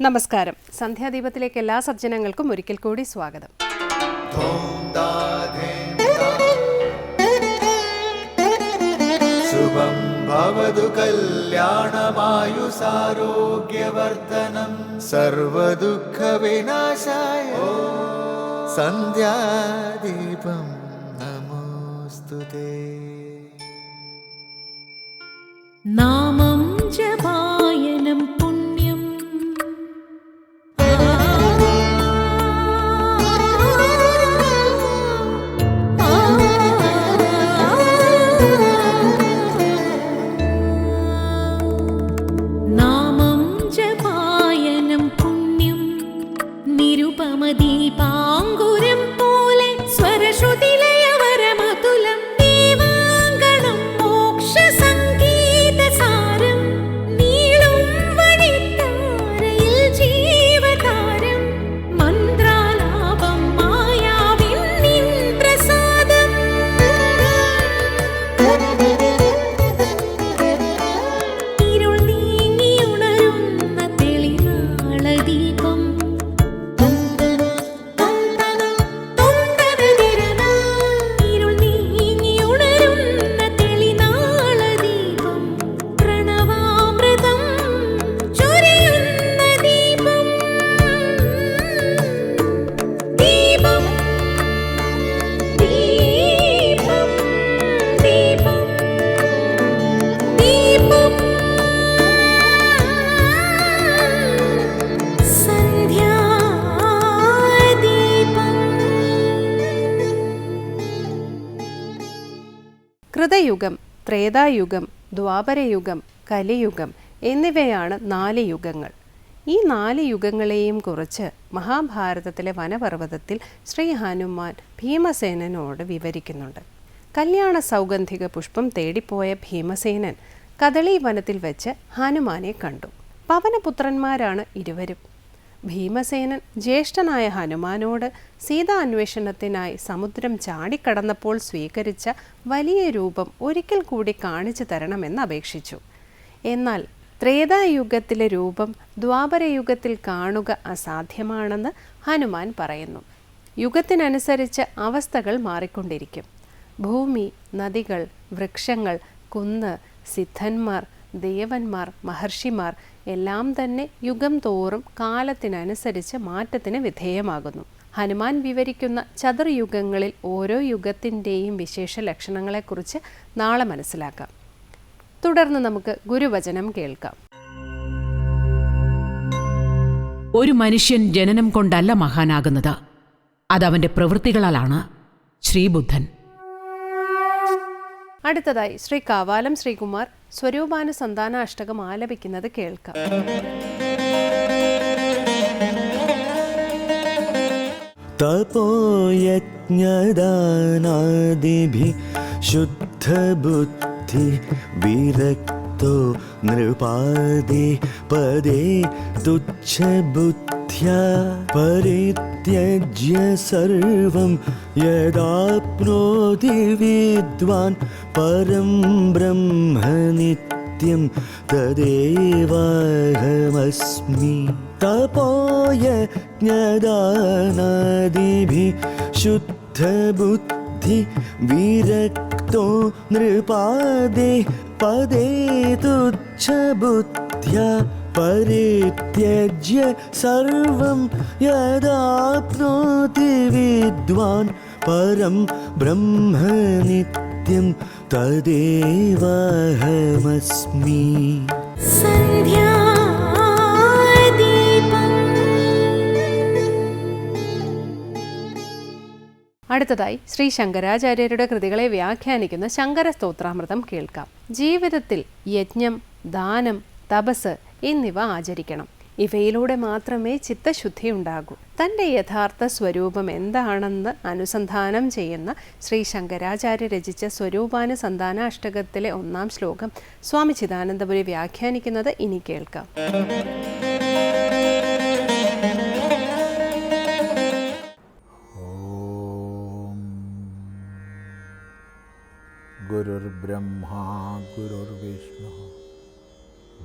നമസ്കാരം. സന്ധ്യാദീപത്തിലേക്ക് എല്ലാ സജ്ജനങ്ങൾക്കും ഒരിക്കൽ കൂടി സ്വാഗതം. ശുഭം ഭവതു കല്യാണമായുസാരോഗ്യവർദ്ധനം. സർവദുഃഖവിനാശായ സന്ധ്യാദീപം നമോസ്തുതേ നാമം ജപായനം ത്രേതായുഗം ദ്വാപരയുഗം കലിയുഗം എന്നിവയാണ് നാല് യുഗങ്ങൾ. ഈ നാല് യുഗങ്ങളെയും കുറിച്ച് മഹാഭാരതത്തിലെ വനപർവതത്തിൽ ശ്രീ ഹനുമാൻ ഭീമസേനനോട് വിവരിക്കുന്നുണ്ട്. കല്യാണ സൗഗന്ധിക പുഷ്പം തേടിപ്പോയ ഭീമസേനൻ കദളി വനത്തിൽ വെച്ച് ഹനുമാനെ കണ്ടു. പവനപുത്രന്മാരാണ് ഇരുവരും. ഭീമസേനൻ ജ്യേഷ്ഠനായ ഹനുമാനോട് സീതാ അന്വേഷണത്തിനായി സമുദ്രം ചാടിക്കടന്നപ്പോൾ സ്വീകരിച്ച വലിയ രൂപം ഒരിക്കൽ കൂടി കാണിച്ചു തരണമെന്ന് അപേക്ഷിച്ചു. എന്നാൽ ത്രേതായുഗത്തിലെ രൂപം ദ്വാപരയുഗത്തിൽ കാണുക അസാധ്യമാണെന്ന് ഹനുമാൻ പറയുന്നു. യുഗത്തിനനുസരിച്ച് അവസ്ഥകൾ മാറിക്കൊണ്ടിരിക്കും. ഭൂമി നദികൾ വൃക്ഷങ്ങൾ കുന്ന് സിദ്ധന്മാർ ദേവന്മാർ മഹർഷിമാർ എല്ലാം തന്നെ യുഗം തോറും കാലത്തിനനുസരിച്ച് മാറ്റത്തിന് വിധേയമാകുന്നു. ഹനുമാൻ വിവരിക്കുന്ന ചതുർയുഗങ്ങളിൽ ഓരോ യുഗത്തിന്റെയും വിശേഷ ലക്ഷണങ്ങളെക്കുറിച്ച് നാളെ മനസ്സിലാക്കാം. തുടർന്ന് നമുക്ക് ഗുരുവചനം കേൾക്കാം. ഒരു മനുഷ്യൻ ജനനം കൊണ്ടല്ല മഹാനാകുന്നത്. അതവന്റെ പ്രവൃത്തികളാലാണ് ശ്രീബുദ്ധൻ. അടുത്തതായി ശ്രീ കാവാലം ശ്രീകുമാർ സ്വരൂപാന സന്താന അഷ്ടകം ആലപിക്കുന്നത് കേൾക്കാം. തപോയജ്ഞദാനാദിഭി ശുദ്ധബുദ്ധി വിരക്തോ നൃപാദി പദേ തുച്ഛബുദ്ധി तुच्छबुद्ध्या परित्यज्य सर्वं यदाप्नोति विद्वान् परं ब्रह्म नित्यं तदेवाहमस्मि। तपोयज्ञदानादिभिः शुद्धबुद्धि विरक्तो नृपादे पदे तुच्छबुद्ध्या परित्यज्य सर्वं यदाप्नोति विद्वान् परं ब्रह्म नित्यं तदेवाहमस्मि അടുത്തതായി ശ്രീ ശങ്കരാചാര്യരുടെ കൃതികളെ വ്യാഖ്യാനിക്കുന്ന ശങ്കര സ്തോത്രാമൃതം കേൾക്കാം ജീവിതത്തിൽ യജ്ഞം ദാനം തപസ് എന്നിവ ആചരിക്കണം. ഇവയിലൂടെ മാത്രമേ ചിത്തശുദ്ധി ഉണ്ടാകൂ. തന്റെ യഥാർത്ഥ സ്വരൂപം എന്താണെന്ന് അനുസന്ധാനം ചെയ്യുന്ന ശ്രീ ശങ്കരാചാര്യ രചിച്ച സ്വരൂപാനുസന്ധാന അഷ്ടകത്തിലെ ഒന്നാം ശ്ലോകം സ്വാമി ചിദാനന്ദപുരി വ്യാഖ്യാനിക്കുന്നത് ഇനി കേൾക്കാം. ഗുരുർബ്രഹ്മാ ഗുരുർവിഷ്ണു.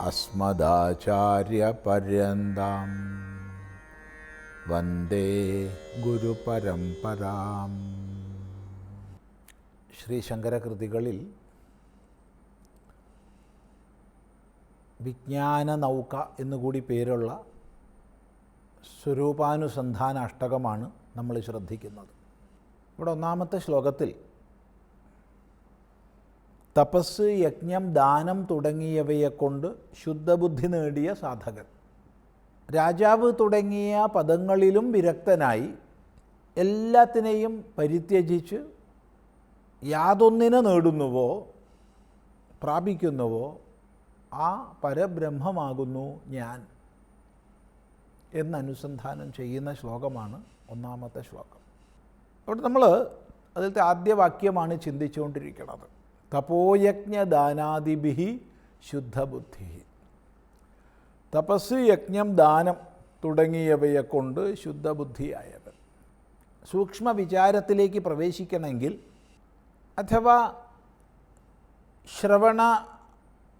അസ്മദാചാര്യപര്യന്താം. വന്ദേ ഗുരുപരംപരാം ശ്രീ ശങ്കരകൃതികളിൽ വിജ്ഞാന നൗക എന്നുകൂടി പേരുള്ള സ്വരൂപാനുസന്ധാന അഷ്ടകമാണ് നമ്മൾ ശ്രദ്ധിക്കുന്നത്. ഇവിടെ ഒന്നാമത്തെ ശ്ലോകത്തിൽ തപസ് യജ്ഞം ദാനം തുടങ്ങിയവയെ കൊണ്ട് ശുദ്ധബുദ്ധി നേടിയ സാധകൻ. രാജാവ് തുടങ്ങിയ പദങ്ങളിലും വിരക്തനായി എല്ലാത്തിനെയും പരിത്യജിച്ച് യാതൊന്നിനെ നേടുന്നുവോ പ്രാപിക്കുന്നുവോ ആ പരബ്രഹ്മമാകുന്നു ഞാൻ എന്നനുസന്ധാനം ചെയ്യുന്ന ശ്ലോകമാണ് ഒന്നാമത്തെ ശ്ലോകം. അവിടെ നമ്മൾ അതിലത്തെ ആദ്യ വാക്യമാണ് ചിന്തിച്ചുകൊണ്ടിരിക്കുന്നത്. തപോയജ്ഞദാനാദിഭി ശുദ്ധബുദ്ധി. തപസ് യജ്ഞം ദാനം തുടങ്ങിയവയെ കൊണ്ട് ശുദ്ധബുദ്ധിയായവൻ. സൂക്ഷ്മ വിചാരത്തിലേക്ക് പ്രവേശിക്കണമെങ്കിൽ അഥവാ ശ്രവണ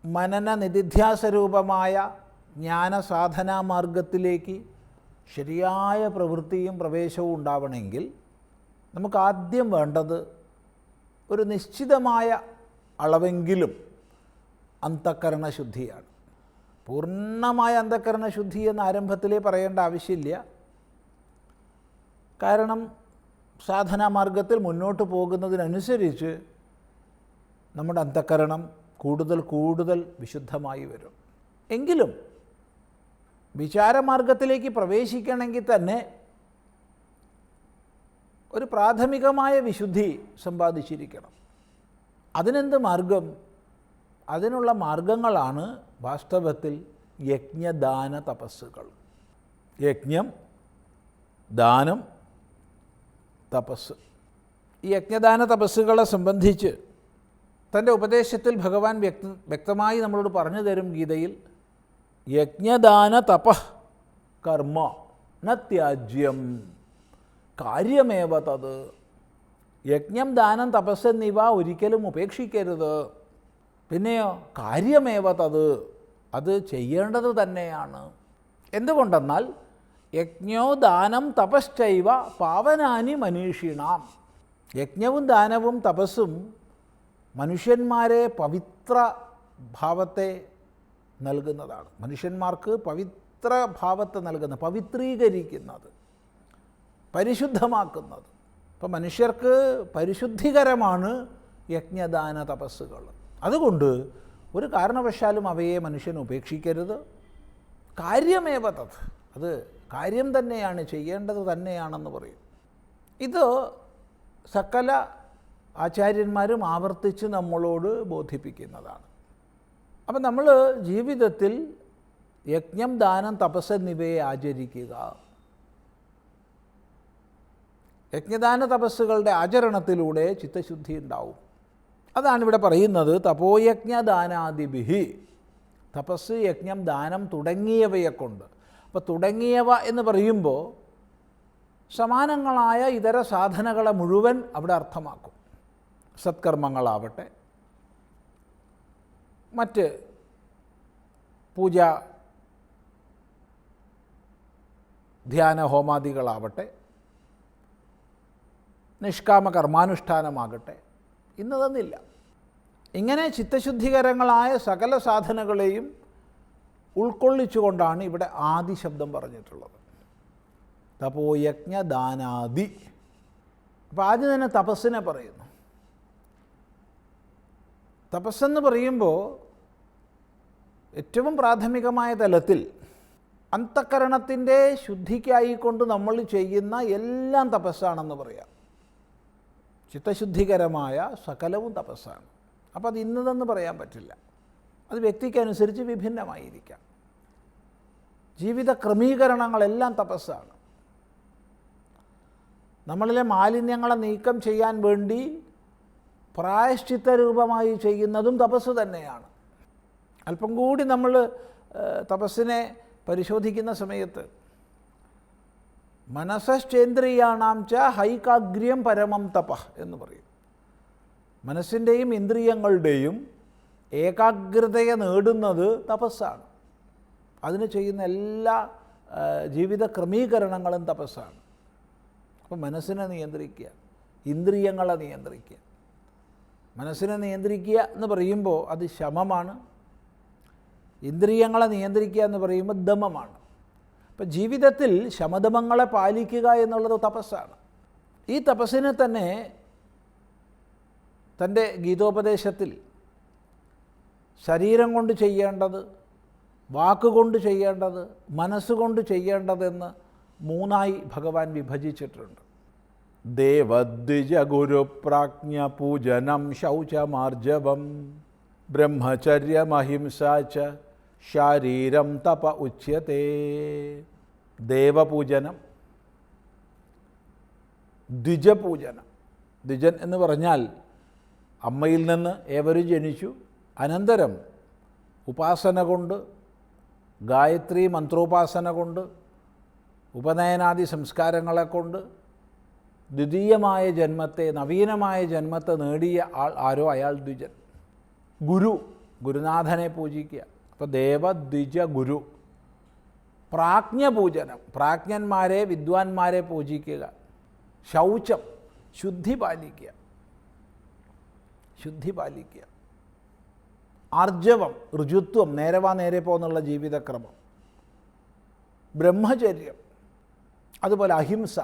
മനന നിധിധ്യാസരൂപമായ ജ്ഞാനസാധനാ മാർഗത്തിലേക്ക് ശരിയായ പ്രവൃത്തിയും പ്രവേശവും ഉണ്ടാവണമെങ്കിൽ നമുക്ക് ആദ്യം വേണ്ടത് ഒരു നിശ്ചിതമായ അളവെങ്കിലും അന്തക്കരണ ശുദ്ധിയാണ് പൂർണമായ അന്ധക്കരണ ശുദ്ധി എന്ന് ആരംഭത്തിലേ പറയേണ്ട ആവശ്യമില്ല. കാരണം സാധനാ മാർഗത്തിൽ മുന്നോട്ട് പോകുന്നതിനനുസരിച്ച് നമ്മുടെ അന്ധക്കരണം കൂടുതൽ കൂടുതൽ വിശുദ്ധമായി വരും. എങ്കിലും വിചാരമാർഗത്തിലേക്ക് പ്രവേശിക്കണമെങ്കിൽ തന്നെ ഒരു പ്രാഥമികമായ വിശുദ്ധി സമ്പാദിച്ചിരിക്കണം. അതിനെന്ത് മാർഗം? അതിനുള്ള മാർഗങ്ങളാണ് വാസ്തവത്തിൽ യജ്ഞദാന തപസ്സുകൾ. യജ്ഞം ദാനം തപസ് ഈ യജ്ഞദാന തപസ്സുകളെ സംബന്ധിച്ച് തന്റെ ഉപദേശത്തിൽ ഭഗവാൻ വ്യക്ത വ്യക്തമായി നമ്മളോട് പറഞ്ഞു തരും ഗീതയിൽ യജ്ഞദാന തപ കർമ്മ ന ത്യാജ്യം. കാര്യമേവ തത്? യജ്ഞം ദാനം തപസ് എന്നിവ ഒരിക്കലും ഉപേക്ഷിക്കരുത്. പിന്നെയോ കാര്യമേവ തത്? അത് ചെയ്യേണ്ടത് തന്നെയാണ്. എന്തുകൊണ്ടെന്നാൽ യജ്ഞോ ദാനം തപശ്ചൈവ പാവനാനി മനീഷിണാം. യജ്ഞവും ദാനവും തപസ്സും മനുഷ്യന്മാരെ പവിത്ര ഭാവത്തെ നൽകുന്നതാണ്. മനുഷ്യന്മാർക്ക് പവിത്ര ഭാവത്തെ നൽകുന്ന പവിത്രീകരിക്കുന്നത് പരിശുദ്ധമാക്കുന്നത്. അപ്പം മനുഷ്യർക്ക് പരിശുദ്ധികരമാണ് യജ്ഞദാന തപസ്സുകൾ. അതുകൊണ്ട് ഒരു കാരണവശാലും അവയെ മനുഷ്യൻ ഉപേക്ഷിക്കരുത്. കാര്യമേവ തത്? അത് കാര്യം തന്നെയാണ് ചെയ്യേണ്ടത് തന്നെയാണെന്ന് പറയും. ഇത് സകല ആചാര്യന്മാരും ആവർത്തിച്ച് നമ്മളോട് ബോധിപ്പിക്കുന്നതാണ്. അപ്പം നമ്മൾ ജീവിതത്തിൽ യജ്ഞം ദാനം തപസ് എന്നിവയെ ആചരിക്കുക. യജ്ഞദാന തപസ്സുകളുടെ ആചരണത്തിലൂടെ ചിത്തശുദ്ധി ഉണ്ടാവും. അതാണ് ഇവിടെ പറയുന്നത് തപോയജ്ഞദാനാദിബിഹി തപസ് യജ്ഞം ദാനം തുടങ്ങിയവയെ കൊണ്ട് അപ്പോൾ തുടങ്ങിയവ എന്ന് പറയുമ്പോൾ സമാനങ്ങളായ ഇതര സാധനകളെ മുഴുവൻ അവിടെ അർത്ഥമാക്കും. സത്കർമ്മങ്ങളാവട്ടെ മറ്റ് പൂജ ധ്യാന ഹോമാദികളാവട്ടെ നിഷ്കാമ കർമാനുഷ്ഠാനമാകട്ടെ ഇന്നതെന്നില്ല ഇങ്ങനെ ചിത്തശുദ്ധികരങ്ങളായ സകല സാധനകളെയും ഉൾക്കൊള്ളിച്ചുകൊണ്ടാണ് ഇവിടെ ആദി ശബ്ദം പറഞ്ഞിട്ടുള്ളത്. തപോയജ്ഞദാനാദി അപ്പോൾ ആദ്യം തന്നെ തപസ്സിനെ പറയുന്നു. തപസ്സെന്ന് പറയുമ്പോൾ ഏറ്റവും പ്രാഥമികമായ തലത്തിൽ അന്തക്കരണത്തിന്റെ ശുദ്ധിക്കായിക്കൊണ്ട് നമ്മൾ ചെയ്യുന്ന എല്ലാം തപസ്സാണെന്ന് പറയാം. ചിത്തശുദ്ധികരമായ സകലവും തപസ്സാണ്. അപ്പോൾ അത് ഇന്നതെന്ന് പറയാൻ പറ്റില്ല. അത് വ്യക്തിക്കനുസരിച്ച് വിഭിന്നമായിരിക്കാം. ജീവിത ക്രമീകരണങ്ങളെല്ലാം തപസ്സാണ്. നമ്മളിലെ മാലിന്യങ്ങളെ നീക്കം ചെയ്യാൻ വേണ്ടി പ്രായശ്ചിത്ത രൂപമായി ചെയ്യുന്നതും തപസ് തന്നെയാണ്. അല്പം കൂടി നമ്മൾ തപസ്സിനെ പരിശോധിക്കുന്ന സമയത്ത് മനസ്സശ്ചേന്ദ്രിയാണാം ച ഹൈകാഗ്ര്യം പരമം തപ എന്ന് പറയും. മനസ്സിന്റെയും ഇന്ദ്രിയങ്ങളുടെയും ഏകാഗ്രതയെ നേടുന്നത് തപസ്സാണ്. അതിന് ചെയ്യുന്ന എല്ലാ ജീവിത ക്രമീകരണങ്ങളും തപസ്സാണ്. അപ്പോൾ മനസ്സിനെ നിയന്ത്രിക്കുക ഇന്ദ്രിയങ്ങളെ നിയന്ത്രിക്കുക. മനസ്സിനെ നിയന്ത്രിക്കുക എന്ന് പറയുമ്പോൾ അത് ശമമാണ്. ഇന്ദ്രിയങ്ങളെ നിയന്ത്രിക്കുക എന്ന് പറയുമ്പോൾ ദമമാണ്. അപ്പം ജീവിതത്തിൽ ശമദമങ്ങളെ പാലിക്കുക എന്നുള്ളത് തപസ്സാണ്. ഈ തപസ്സിനെ തന്നെ തന്റെ ഗീതോപദേശത്തിൽ ശരീരം കൊണ്ട് ചെയ്യേണ്ടത് വാക്കുകൊണ്ട് ചെയ്യേണ്ടത് മനസ്സുകൊണ്ട് ചെയ്യേണ്ടതെന്ന് മൂന്നായി ഭഗവാൻ വിഭജിച്ചിട്ടുണ്ട്. ദേവദ്വിജ ഗുരുപ്രാജ്ഞ പൂജനം ശൗചമാർജവം ബ്രഹ്മചര്യമഹിംസ ച ശാരീരം തപ ഉച്യത്തെ ദേവപൂജനം ദ്വിജപൂജനം. ദ്വിജൻ എന്ന് പറഞ്ഞാൽ അമ്മയിൽ നിന്ന് ഏവരും ജനിച്ചു? അനന്തരം ഉപാസന കൊണ്ട് ഗായത്രി മന്ത്രോപാസന കൊണ്ട് ഉപനയനാദി സംസ്കാരങ്ങളെ കൊണ്ട് ദ്വിതീയമായ ജന്മത്തെ നവീനമായ ജന്മത്തെ നേടിയ ആൾ ആരോ? അയാൾ ദ്വിജൻ. ഗുരു ഗുരുനാഥനെ പൂജിക്കുക. അപ്പോൾ ദേവദ്വിജ ഗുരു. പ്രാജ്ഞ പൂജനം പ്രാജ്ഞന്മാരെ വിദ്വാൻമാരെ പൂജിക്കുക. ശൗചം. ശുദ്ധി പാലിക്കുക. ശുദ്ധി പാലിക്കുക. ആർജവം ഋജുത്വം നേരവാ നേരെ പോകുന്നുള്ള ജീവിതക്രമം. ബ്രഹ്മചര്യം. അതുപോലെ അഹിംസ.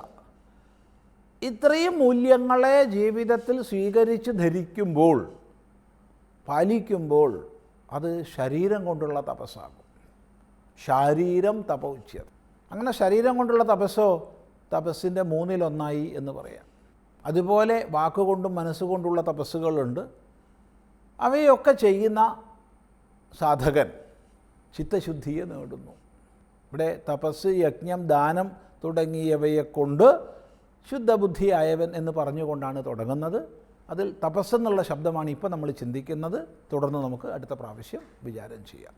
ഇത്രയും മൂല്യങ്ങളെ ജീവിതത്തിൽ സ്വീകരിച്ച് ധരിക്കുമ്പോൾ പാലിക്കുമ്പോൾ അത് ശരീരം കൊണ്ടുള്ള തപസ്സാകും. ശാരീരം തപ ഉച്ചത് അങ്ങനെ ശരീരം കൊണ്ടുള്ള തപസ്സോ തപസ്സിന്റെ മൂന്നിലൊന്നായി എന്ന് പറയാം. അതുപോലെ വാക്കുകൊണ്ടും മനസ്സുകൊണ്ടുള്ള തപസ്സുകളുണ്ട്. അവയൊക്കെ ചെയ്യുന്ന സാധകൻ ചിത്തശുദ്ധിയെ നേടുന്നു. ഇവിടെ തപസ് യജ്ഞം ദാനം തുടങ്ങിയവയെ കൊണ്ട് ശുദ്ധബുദ്ധിയായവൻ എന്ന് പറഞ്ഞുകൊണ്ടാണ് തുടങ്ങുന്നത്. അതിൽ തപസ്സെന്നുള്ള ശബ്ദമാണ് ഇപ്പോൾ നമ്മൾ ചിന്തിക്കുന്നത്. തുടർന്ന് നമുക്ക് അടുത്ത പ്രാവശ്യം വിചാരം ചെയ്യാം.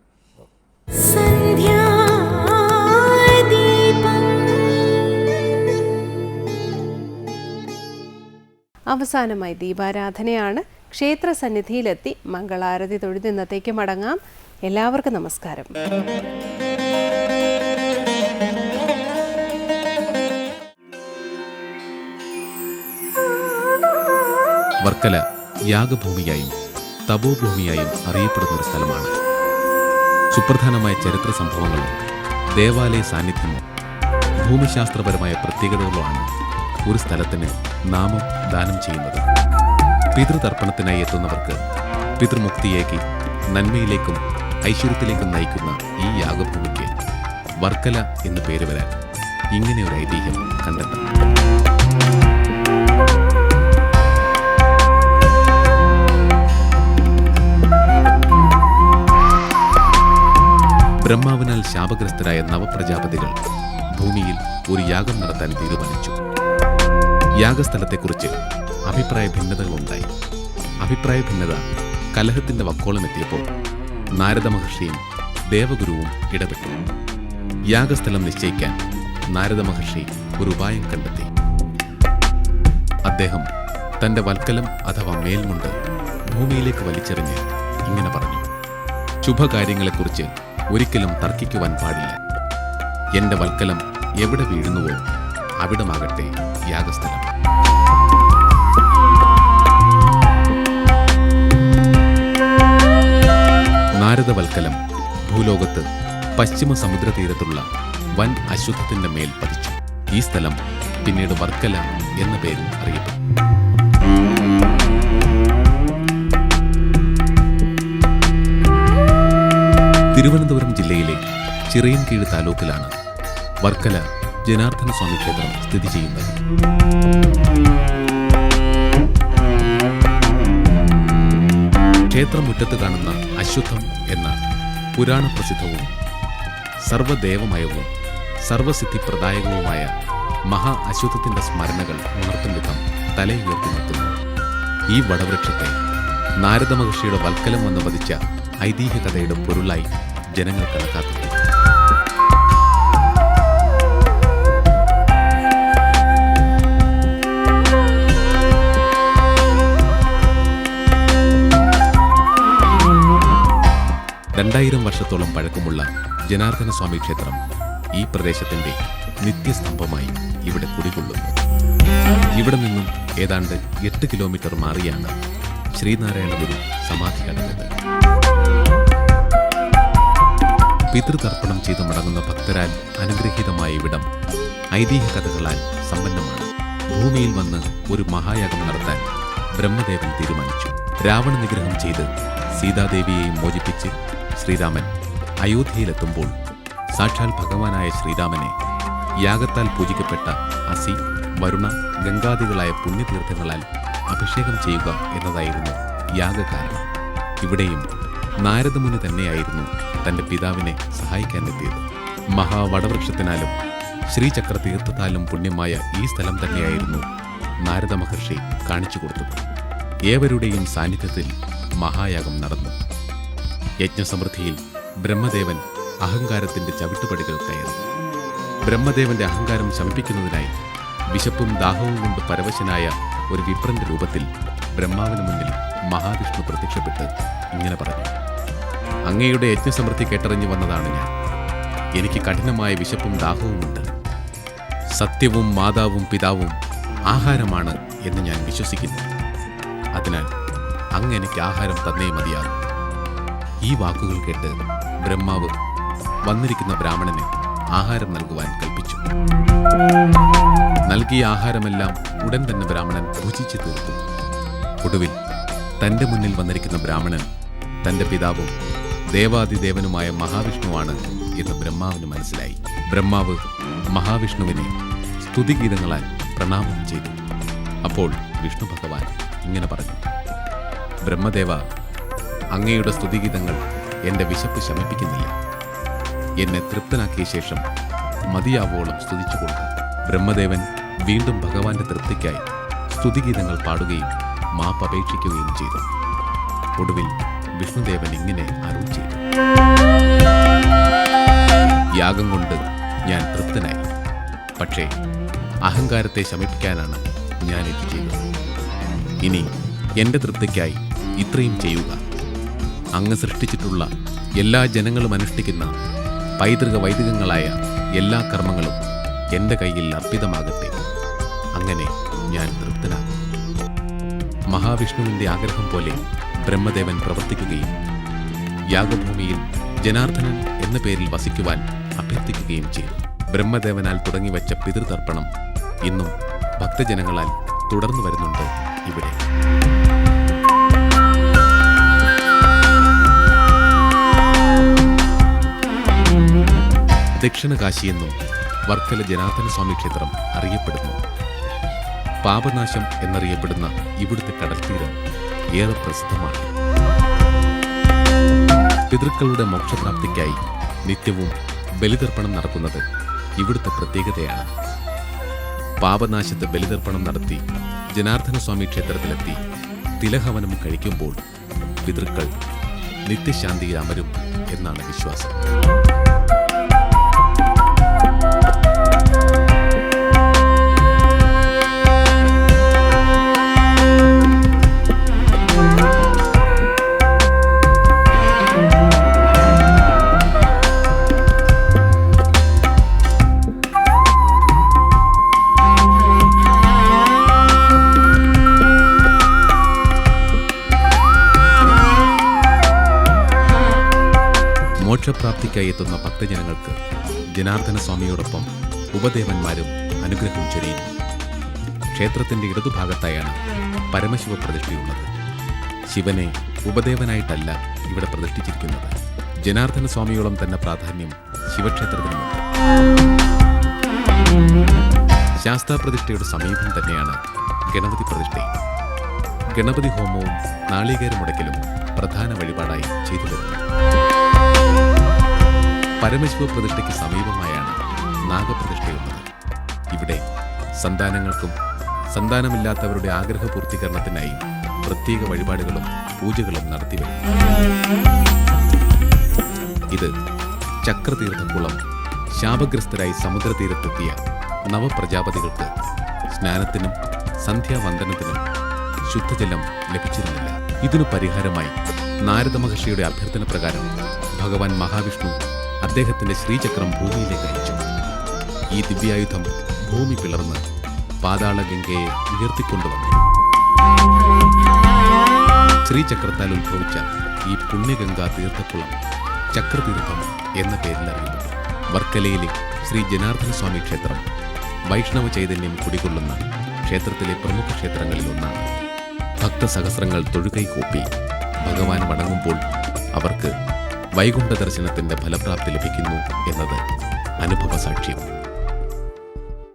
അവസാനമായി ദീപാരാധനയാണ്. ക്ഷേത്ര സന്നിധിയിലെത്തി മംഗളാരതി തൊഴുത് ഇന്നത്തേക്ക് മടങ്ങാം. എല്ലാവർക്കും നമസ്കാരം. വർക്കല യാഗഭൂമിയായും തപോഭൂമിയായും അറിയപ്പെടുന്ന ഒരു സ്ഥലമാണ്. സുപ്രധാനമായ ചരിത്ര സംഭവങ്ങളും ദേവാലയ സാന്നിധ്യമോ ഭൂമിശാസ്ത്രപരമായ പ്രത്യേകതകളുമാണ് ഒരു സ്ഥലത്തിന് നാമം ദാനം ചെയ്യുന്നത്. പിതൃതർപ്പണത്തിനായി എത്തുന്നവർക്ക് പിതൃമുക്തിയേക്ക് നന്മയിലേക്കും ഐശ്വര്യത്തിലേക്കും നയിക്കുന്ന ഈ യാഗഭൂമിക്ക് വർക്കല എന്ന് പേര് വരാൻ ഇങ്ങനെ ഒരു ഐതിഹ്യം കണ്ടെത്താം ബ്രഹ്മാവിനാൽ ശാപഗ്രസ്തരായ നവപ്രജാപതികൾ ഭൂമിയിൽ ഒരു യാഗം നടത്താൻ തീരുമാനിച്ചു. യാഗസ്ഥലത്തെക്കുറിച്ച് അഭിപ്രായ ഭിന്നതകളുണ്ടായി. അഭിപ്രായ ഭിന്നത കലഹത്തിന്റെ വക്കോളമെത്തിയപ്പോൾ നാരദ മഹർഷിയും ദേവഗുരുവും ഇടപെട്ടു. യാഗസ്ഥലം നിശ്ചയിക്കാൻ നാരദ മഹർഷി ഒരു ഉപായം കണ്ടെത്തി. അദ്ദേഹം തന്റെ വൽക്കലം അഥവാ മേൽമുണ്ട് ഭൂമിയിലേക്ക് വലിച്ചെറിഞ്ഞ് ഇങ്ങനെ പറഞ്ഞു. ശുഭകാര്യങ്ങളെക്കുറിച്ച് ഒരിക്കലും തർക്കിക്കുവാൻ പാടില്ല. എന്റെ വൽക്കലം എവിടെ വീഴുന്നുവോ അവിടമാകട്ടെ യാഗസ്ഥലം. നാരദവൽക്കലം ഭൂലോകത്ത് പശ്ചിമ സമുദ്രതീരത്തുള്ള വൻ അശ്വത്ഥത്തിന്റെ മേൽ പതിച്ചു. ഈ സ്ഥലം പിന്നീട് വർക്കല എന്ന പേരിൽ അറിയപ്പെട്ടു. തിരുവനന്തപുരം ജില്ലയിലെ ചിറയൻകീഴ് താലൂക്കിലാണ് വർക്കല ജനാർദ്ദന സ്വാമി ക്ഷേത്രം സ്ഥിതി ചെയ്യുന്നത്. ക്ഷേത്രമുറ്റത്ത് കാണുന്ന അശ്വത്ഥം എന്ന പുരാണ പ്രസിദ്ധവും സർവദേവമയവും സർവസിദ്ധിപ്രദായകവുമായ മഹാ അശ്വത്ഥത്തിന്റെ സ്മരണകൾ ഉണർത്തും വിധം തലയുയർത്തി നിർത്തുന്നു. ഈ വടവൃക്ഷത്തെ നാരദ മഹർഷിയുടെ വൽക്കലം വന്ന് വധിച്ച ഐതിഹ്യ കഥയുടെ പൊരുളായി ജനങ്ങൾ കണക്കാക്കുന്നു. രണ്ടായിരം വർഷത്തോളം പഴക്കമുള്ള ജനാർദ്ദന സ്വാമി ക്ഷേത്രം ഈ പ്രദേശത്തിന്റെ നിത്യസ്തംഭമായി ഇവിടെ കുടികൊള്ളുന്നു. ഇവിടെ നിന്നും ഏതാണ്ട് എട്ട് കിലോമീറ്റർ മാറിയാണ് ശ്രീനാരായണ ഗുരു സമാധി അടഞ്ഞത് പിതൃതർപ്പണം ചെയ്ത് മടങ്ങുന്ന ഭക്തരാൽ അനുഗ്രഹീതമായ ഇവിടം ഐതിഹ്യ കഥകളാൽ സമ്പന്നമാണ്. ഭൂമിയിൽ വന്ന് ഒരു മഹായാഗം നടത്താൻ ബ്രഹ്മദേവൻ തീരുമാനിച്ചു. രാവണ നിഗ്രഹം ചെയ്ത് സീതാദേവിയെയും മോചിപ്പിച്ച് ശ്രീരാമൻ അയോധ്യയിലെത്തുമ്പോൾ സാക്ഷാൽ ഭഗവാനായ ശ്രീരാമനെ യാഗത്താൽ പൂജിക്കപ്പെട്ട അസി വരുണ ഗംഗാദികളായ പുണ്യതീർത്ഥങ്ങളാൽ അഭിഷേകം ചെയ്യുക എന്നതായിരുന്നു യാഗകാരണം ഇവിടെയും നാരദമുനി തന്നെയായിരുന്നു തന്റെ പിതാവിനെ സഹായിക്കാനെത്തിയത്. മഹാവടവൃക്ഷത്തിനാലും ശ്രീചക്ര തീർത്ഥത്താലും പുണ്യമായ ഈ സ്ഥലം തന്നെയായിരുന്നു നാരദ മഹർഷി കാണിച്ചു കൊടുത്തത്. ഏവരുടെയും സാന്നിധ്യത്തിൽ മഹായാഗം നടന്നു. യജ്ഞസമൃദ്ധിയിൽ ബ്രഹ്മദേവൻ അഹങ്കാരത്തിന്റെ ചവിട്ടുപടികൾ കയറി. ബ്രഹ്മദേവന്റെ അഹങ്കാരം ശമിപ്പിക്കുന്നതിനായി വിശപ്പും ദാഹവും കൊണ്ട് പരവശനായ ഒരു വിപ്രന്റെ രൂപത്തിൽ ബ്രഹ്മാവിന് മുന്നിൽ മഹാവിഷ്ണു പ്രത്യക്ഷപ്പെട്ട് ഇങ്ങനെ പറഞ്ഞു. അങ്ങയുടെ യജ്ഞസമൃദ്ധി കേട്ടറിഞ്ഞു വന്നതാണ് ഞാൻ. എനിക്ക് കഠിനമായ വിശപ്പും ദാഹവുമുണ്ട് സത്യവും മാതാവും പിതാവും ആഹാരമാണ് എന്ന് ഞാൻ വിശ്വസിക്കുന്നു. അതിനാൽ അങ്ങ് എനിക്ക് ആഹാരം തന്നേ മതിയാകും. ഈ വാക്കുകൾ കേട്ട് ബ്രഹ്മാവ് വന്നിരിക്കുന്ന ബ്രാഹ്മണനെ ആഹാരം നൽകുവാൻ കൽപ്പിച്ചു. നൽകിയ ആഹാരമെല്ലാം ഉടൻ തന്നെ ബ്രാഹ്മണൻ ഭുജിച്ചു തീർത്തു. ഒടുവിൽ തന്റെ മുന്നിൽ വന്നിരിക്കുന്ന ബ്രാഹ്മണൻ തന്റെ പിതാവും ദേവാദിദേവനുമായ മഹാവിഷ്ണുവാണ് എന്ന് ബ്രഹ്മാവിന് മനസ്സിലായി. ബ്രഹ്മാവ് മഹാവിഷ്ണുവിനെ സ്തുതിഗീതങ്ങളാൽ പ്രണാമം ചെയ്തു. അപ്പോൾ വിഷ്ണു ഭഗവാൻ ഇങ്ങനെ പറഞ്ഞു ബ്രഹ്മദേവ അങ്ങയുടെ സ്തുതിഗീതങ്ങൾ എന്റെ വിശപ്പ് ശമിപ്പിക്കുന്നില്ല. എന്നെ തൃപ്തനാക്കിയ ശേഷം മതിയാവോളം സ്തുതിച്ചു കൊടുക്കും. ബ്രഹ്മദേവൻ വീണ്ടും ഭഗവാന്റെ തൃപ്തിക്കായി സ്തുതിഗീതങ്ങൾ പാടുകയും മാപ്പ് അപേക്ഷിക്കുകയും ചെയ്തു. ഒടുവിൽ വിഷ്ണുദേവൻ ഇങ്ങനെ അരുൾ ചെയ്തു. യാഗം കൊണ്ട് ഞാൻ തൃപ്തനായി. പക്ഷേ അഹങ്കാരത്തെ ശമിപ്പിക്കാനാണ് ഞാൻ ഇത് ചെയ്തത്. ഇനി എന്റെ തൃപ്തിക്കായി ഇത്രയും ചെയ്യുക. അങ്ങ് സൃഷ്ടിച്ചിട്ടുള്ള എല്ലാ ജനങ്ങളും അനുഷ്ഠിക്കുന്ന പൈതൃക വൈദികങ്ങളായ എല്ലാ കർമ്മങ്ങളും എന്റെ കയ്യിൽ അർപ്പിതമാകട്ടെ. അങ്ങനെ ഞാൻ തൃപ്തനാകും. മഹാവിഷ്ണുവിന്റെ ആഗ്രഹം പോലെ ബ്രഹ്മദേവൻ പ്രവർത്തിക്കുകയും യാഗഭൂമിയിൽ ജനാർദ്ദനൻ എന്ന പേരിൽ വസിക്കുവാൻ അഭ്യർത്ഥിക്കുകയും ചെയ്തു. ബ്രഹ്മദേവനാൽ തുടങ്ങിവച്ച പിതൃതർപ്പണം ഇന്നും ഭക്തജനങ്ങളാൽ തുടർന്നു വരുന്നുണ്ട് ഇവിടെ. ദക്ഷിണകാശി എന്നും വർക്കല ജനാർദ്ദന സ്വാമി ക്ഷേത്രം അറിയപ്പെടുന്നു. പാപനാശം എന്നറിയപ്പെടുന്ന ഇവിടുത്തെ കടൽത്തീരം ഏറെ പ്രസിദ്ധമാണ്. പിതൃക്കളുടെ മോക്ഷപ്രാപ്തിക്കായി നിത്യവും ബലിതർപ്പണം നടക്കുന്നത് ഇവിടുത്തെ പ്രത്യേകതയാണ്. പാപനാശത്തെ ബലിതർപ്പണം നടത്തി ജനാർദ്ദന സ്വാമി ക്ഷേത്രത്തിലെത്തി തിലഹവനം കഴിക്കുമ്പോൾ പിതൃക്കൾ നിത്യശാന്തിയിൽ അമരും എന്നാണ് വിശ്വാസം. മോക്ഷപ്രാപ്തിക്കായി എത്തുന്ന ഭക്തജനങ്ങൾക്ക് ജനാർദ്ദന സ്വാമിയോടൊപ്പം ഉപദേവന്മാരും അനുഗ്രഹം ചൊരിയുന്നു. ക്ഷേത്രത്തിന്റെ ഇടതുഭാഗത്തായാണ് പരമശിവ പ്രതിഷ്ഠയുള്ളത് ശിവനെ ഉപദേവനായിട്ടല്ല ഇവിടെ പ്രതിഷ്ഠിച്ചിരിക്കുന്നത്. ജനാർദ്ദന സ്വാമിയോളം തന്നെ പ്രാധാന്യം ശിവക്ഷേത്രത്തിനുമുണ്ട്. ശാസ്താ പ്രതിഷ്ഠയുടെ സമീപം തന്നെയാണ് ഗണപതി പ്രതിഷ്ഠ. ഗണപതി ഹോമവും നാളികേരമുടക്കലും പ്രധാന വഴിപാടായി ചെയ്തു വരുന്നു പരമശിവ പ്രതിഷ്ഠയ്ക്ക് സമീപമായാണ് നാഗപ്രതിഷ്ഠയുള്ളത്. ഇവിടെ സന്താനങ്ങൾക്കും സന്താനമില്ലാത്തവരുടെ ആഗ്രഹ പൂർത്തീകരണത്തിനായി പ്രത്യേക വഴിപാടുകളും പൂജകളും നടത്തിവരും ഇത് ചക്രതീർത്ഥക്കുളം ശാപഗ്രസ്തരായി സമുദ്രതീരത്തെത്തിയ നവപ്രജാപതികൾക്ക് സ്നാനത്തിനും സന്ധ്യാവന്ദനത്തിനും ശുദ്ധജലം ലഭിച്ചിരുന്നില്ല. ഇതിനു പരിഹാരമായി നാരദ മഹർഷിയുടെ അഭ്യർത്ഥന പ്രകാരം ഭഗവാൻ മഹാവിഷ്ണു അദ്ദേഹത്തിന്റെ ശ്രീചക്രം ഭൂമിയിലേക്ക് അയച്ചു. ഈ ദിവ്യായുധം ഭൂമി പിളർന്ന് പാതാള ഗംഗയെ ഉയർത്തിക്കൊണ്ടുവന്നു. ശ്രീചക്രത്താൽ ഉത്ഭവിച്ച ഈ പുണ്യഗംഗാ തീർത്ഥക്കുളം ചക്രതീർത്ഥം എന്ന പേരിൽ അറിയപ്പെട്ടു. വർക്കലയിലെ ശ്രീ ജനാർദ്ദന സ്വാമി ക്ഷേത്രം വൈഷ്ണവ ചൈതന്യം കുടികൊള്ളുന്ന ക്ഷേത്രത്തിലെ പ്രമുഖ ക്ഷേത്രങ്ങളിൽ ഒന്നാണ്. ഭക്തസഹസ്രങ്ങൾ തൊഴുകൈ കൂപ്പി ഭഗവാൻ വണങ്ങുമ്പോൾ അവർക്ക് വൈകുണ്ഠ ദർശനത്തിന്റെ ഫലപ്രാപ്തി ലഭിക്കുന്നു എന്നത് അനുഭവ സാക്ഷ്യം